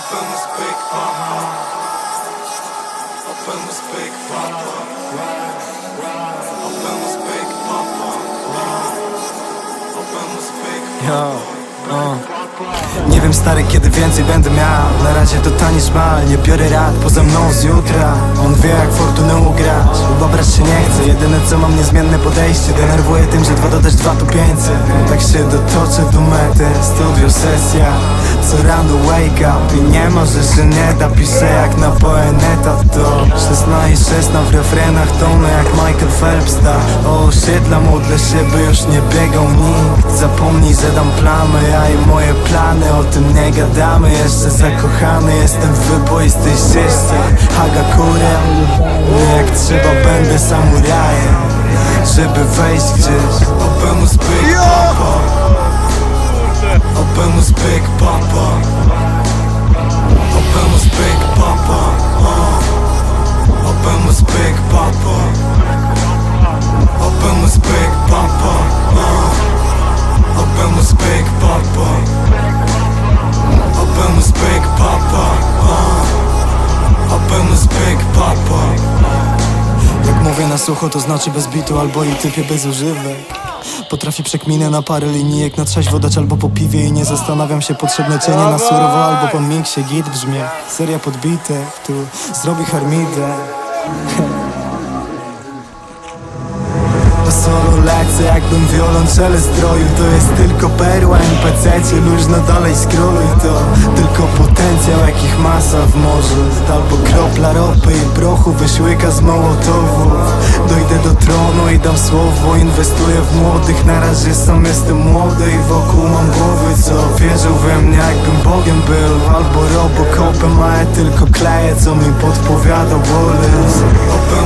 Open Big Papa. Open Big Papa. Open Big Papa. Open Big Yo, uh. Nie wiem stary kiedy więcej będę miał. Na razie to tani szmal, nie biorę rad. Poza mną z jutra. On wie jak fortunę ugrać. Ubabrać się nie chcę, jedyne co mam niezmienne podejście. Denerwuję tym, że dwa dodać dwa to pięćset. Tak się dotoczę do mety. Studio sesja Co rano wake up. I nie ma, że da. Piszę jak na poeneta to. 16 na w refrenach Tony jak Michael Phelps ta O osiedla modlę się by już nie biegał nikt Zapomnij, że dam plamę Ja i moje plany O tym nie gadamy. Jeszcze zakochany jestem w wyboistej ścieżce Haga kurę Nie jak trzeba będę samurajem Żeby wejść gdzieś sucho to znaczy bez bitu albo i typie bez używek. Przekminę na parę linijek na trzeźwo dać albo po piwie I nie zastanawiam się potrzebne cienie na surowo albo po miksie Git brzmie, seria podbite Tu zrobi harmidę. Solo lecę jakbym wiolonczele zdroił. To jest tylko perła NPC-cie Luźno dalej skróluj to Tylko potencjał jakich masa w morzu. Albo kropla ropy i prochu wyśłyka z mołotowów Dojdę do tronu i dam słowo Inwestuję w młodych. Na razie sam jestem młody i wokół mam głowy Co wierzył we mnie jakbym Bogiem był. Albo robokopem, a ja tylko kleję Co mi podpowiada Wallace Papa.